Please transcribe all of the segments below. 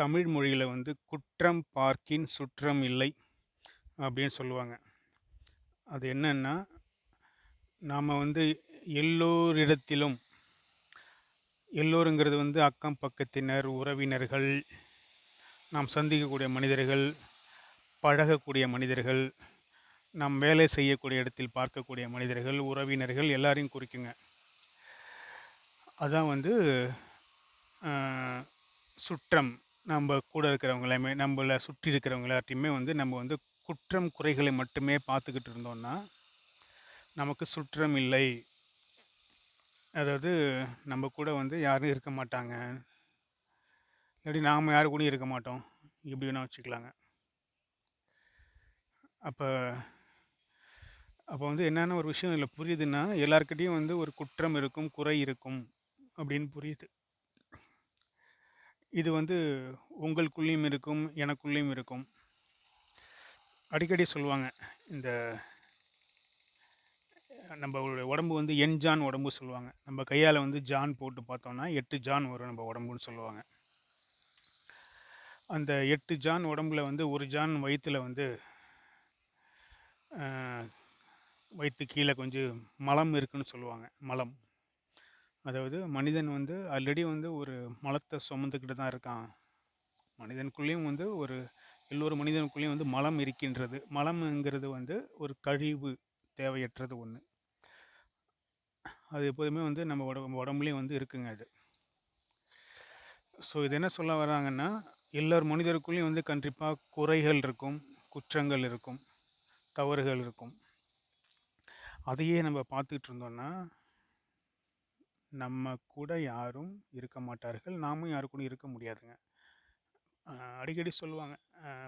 தமிழ் மொழியில் வந்து குற்றம் பார்க்கின் சுற்றம் இல்லை அப்படின்னு சொல்லுவாங்க. அது என்னன்னா நாம் வந்து எல்லோரிடத்திலும் எல்லோருங்கிறது வந்து அக்கம் பக்கத்தினர் உறவினர்கள் நாம் சந்திக்கக்கூடிய மனிதர்கள் பழகக்கூடிய மனிதர்கள் நாம் வேலை செய்யக்கூடிய இடத்தில் பார்க்கக்கூடிய மனிதர்கள் உறவினர்கள் எல்லாரையும் குறிக்குங்க. அதான் வந்து சுற்றம். நம்ம கூட இருக்கிறவங்க எல்லாமே நம்மளை சுற்றி இருக்கிறவங்க எல்லாத்தையுமே வந்து நம்ம வந்து குற்றம் குறைகளை மட்டுமே பார்த்துக்கிட்டு இருந்தோம்னா நமக்கு சுற்றம் இல்லை. அதாவது நம்ம கூட வந்து யாரும் இருக்க மாட்டாங்க. இல்லாட்டி நாம் யாரு கூடயும் இருக்க மாட்டோம். இப்படி வேணால் வச்சுக்கலாங்க. அப்போ அப்போ வந்து என்னென்ன ஒரு விஷயம் இதில் புரியுதுன்னா எல்லாருக்கிட்டேயும் வந்து ஒரு குற்றம் இருக்கும் குறை இருக்கும் அப்படின்னு புரியுது. இது வந்து உங்களுக்குள்ளேயும் இருக்கும் எனக்குள்ளேயும் இருக்கும். அடிக்கடி சொல்லுவாங்க இந்த நம்மளுடைய உடம்பு வந்து எண் ஜான் உடம்பு சொல்லுவாங்க. நம்ம கையால் வந்து ஜான் போட்டு பார்த்தோம்னா எட்டு ஜான் வரும் நம்ம உடம்புன்னு சொல்லுவாங்க. அந்த எட்டு ஜான் உடம்புல வந்து ஒரு ஜான் வயிற்றில் வந்து வயிற்று கீழே கொஞ்சம் மலம் இருக்குன்னு சொல்லுவாங்க மலம். அதாவது மனிதன் வந்து ஆல்ரெடி வந்து ஒரு மலத்தை சுமந்துக்கிட்டு தான் இருக்கான். மனிதனுக்குள்ளேயும் வந்து ஒரு எல்லோரு மனிதனுக்குள்ளேயும் வந்து மலம் இருக்கின்றது. மலம்ங்கிறது வந்து ஒரு கழிவு தேவையற்றது ஒன்று அது எப்போதுமே வந்து நம்ம உடம்பு உடம்புலேயும் வந்து இருக்குங்க அது. ஸோ இது என்ன சொல்ல வராங்கன்னா எல்லார் மனிதருக்குள்ளேயும் வந்து கண்டிப்பாக குறைகள் இருக்கும் குற்றங்கள் இருக்கும் தவறுகள் இருக்கும். அதையே நம்ம பார்த்துக்கிட்டு இருந்தோன்னா நம்ம கூட யாரும் இருக்க மாட்டார்கள். நாமும் யாரு கூட இருக்க முடியாதுங்க. அடிக்கடி சொல்லுவாங்க.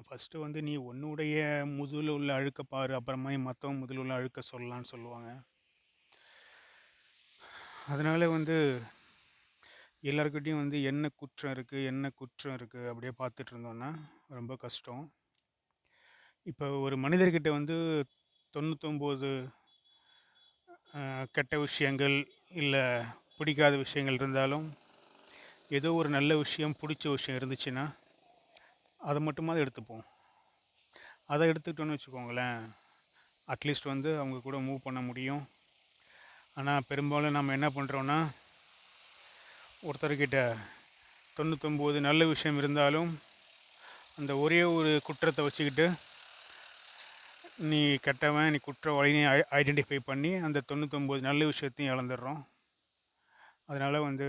ஃபஸ்ட்டு வந்து நீ உன்னுடைய முதுகில் உள்ள அழுக்க பாரு. அப்புறமா மற்றவங்க முதுகில் உள்ள அழுக்க சொல்லலாம்னு சொல்லுவாங்க. அதனால் வந்து எல்லாருக்கிட்டையும் வந்து என்ன குற்றம் இருக்குது என்ன குற்றம் இருக்குது அப்படியே பார்த்துட்டு இருந்தோன்னா ரொம்ப கஷ்டம். இப்போ ஒரு மனிதர்கிட்ட வந்து தொண்ணூத்தொம்பது கெட்ட விஷயங்கள் இல்லை பிடிக்காத விஷயங்கள் இருந்தாலும் ஏதோ ஒரு நல்ல விஷயம் பிடிச்ச விஷயம் இருந்துச்சுன்னா அதை மட்டுமாவது எடுத்துப்போம். அதை எடுத்துக்கிட்டோன்னு வச்சுக்கோங்களேன் அட்லீஸ்ட் வந்து அவங்க கூட மூவ் பண்ண முடியும். ஆனால் பெரும்பாலும் நம்ம என்ன பண்ணுறோன்னா ஒருத்தர்கிட்ட தொண்ணூத்தொம்பது நல்ல விஷயம் இருந்தாலும் அந்த ஒரே ஒரு குற்றத்தை வச்சுக்கிட்டு நீ கெட்டவன் நீ குற்ற ஐ ஐடென்டிஃபை பண்ணி அந்த தொண்ணூத்தொம்பது நல்ல விஷயத்தையும் இழந்துடுறோம். அதனால் வந்து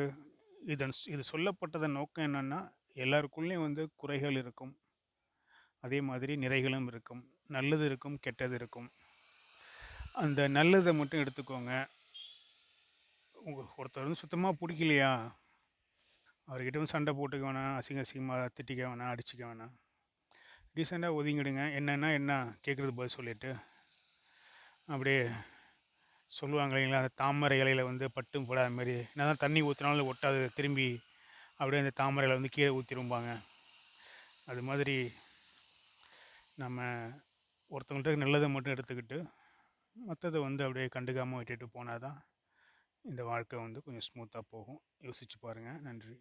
இதன் இது சொல்லப்பட்டதன் நோக்கம் என்னென்னா எல்லாருக்குள்ளேயும் வந்து குறைகள் இருக்கும். அதே மாதிரி நிறைகளும் இருக்கும். நல்லது இருக்கும் கெட்டது இருக்கும். அந்த நல்லதை மட்டும் எடுத்துக்கோங்க. உங்கள் ஒருத்தர் வந்து சுத்தமாக பிடிக்கலையா? அவர்கிட்ட வந்து சண்டை போட்டுக்க வேணாம் அசிங்க அசிங்கமாக திட்டிக்க வேணாம் அடிச்சுக்க வேணாம். ரீசெண்டாக ஒதுங்கிடுங்க. என்னென்னா என்ன கேட்குறது பதில் சொல்லிட்டு அப்படியே சொல்லுவாங்க இல்லைங்களா? அந்த தாமரை இலையில வந்து பட்டும் படாத மாதிரி என்ன தான் தண்ணி ஊற்றினாலும் ஒட்டாது திரும்பி அப்படியே அந்த தாமரை வந்து கீழே ஊற்றிருப்பாங்க அது மாதிரி நம்ம ஒருத்தவங்கள்ட்ட நல்லதை மட்டும் எடுத்துக்கிட்டு மற்றதை வந்து அப்படியே கண்டுக்காமல் விட்டுட்டு போனால் தான் இந்த வாழ்க்கை வந்து கொஞ்சம் ஸ்மூத்தாக போகும். யோசிச்சு பாருங்கள் நன்றி.